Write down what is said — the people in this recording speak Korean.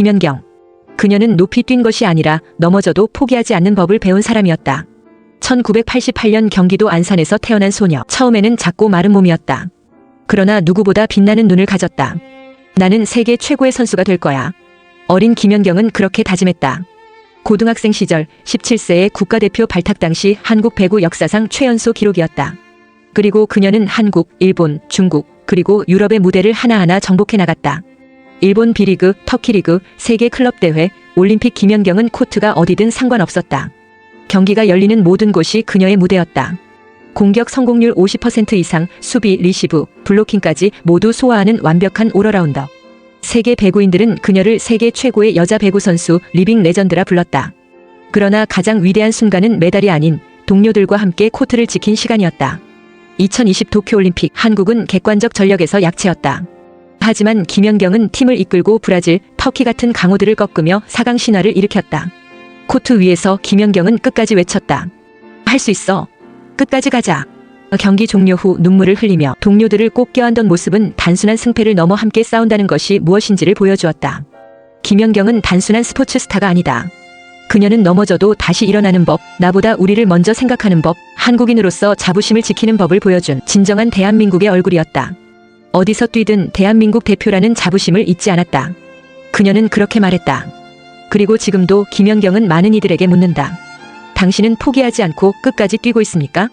김연경. 그녀는 높이 뛴 것이 아니라 넘어져도 포기하지 않는 법을 배운 사람이었다. 1988년 경기도 안산에서 태어난 소녀. 처음에는 작고 마른 몸이었다. 그러나 누구보다 빛나는 눈을 가졌다. 나는 세계 최고의 선수가 될 거야. 어린 김연경은 그렇게 다짐했다. 고등학생 시절 17세의 국가대표 발탁 당시 한국 배구 역사상 최연소 기록이었다. 그리고 그녀는 한국, 일본, 중국, 그리고 유럽의 무대를 하나하나 정복해 나갔다. 일본 B리그, 터키 리그, 세계 클럽 대회, 올림픽 김연경은 코트가 어디든 상관없었다. 경기가 열리는 모든 곳이 그녀의 무대였다. 공격 성공률 50% 이상, 수비, 리시브, 블로킹까지 모두 소화하는 완벽한 오러라운더. 세계 배구인들은 그녀를 세계 최고의 여자 배구 선수 리빙 레전드라 불렀다. 그러나 가장 위대한 순간은 메달이 아닌 동료들과 함께 코트를 지킨 시간이었다. 2020 도쿄올림픽 한국은 객관적 전력에서 약체였다. 하지만 김연경은 팀을 이끌고 브라질, 터키 같은 강호들을 꺾으며 4강 신화를 일으켰다. 코트 위에서 김연경은 끝까지 외쳤다. 할 수 있어. 끝까지 가자. 경기 종료 후 눈물을 흘리며 동료들을 꼭 껴안던 모습은 단순한 승패를 넘어 함께 싸운다는 것이 무엇인지를 보여주었다. 김연경은 단순한 스포츠 스타가 아니다. 그녀는 넘어져도 다시 일어나는 법, 나보다 우리를 먼저 생각하는 법, 한국인으로서 자부심을 지키는 법을 보여준 진정한 대한민국의 얼굴이었다. 어디서 뛰든 대한민국 대표라는 자부심을 잊지 않았다. 그녀는 그렇게 말했다. 그리고 지금도 김연경은 많은 이들에게 묻는다. 당신은 포기하지 않고 끝까지 뛰고 있습니까?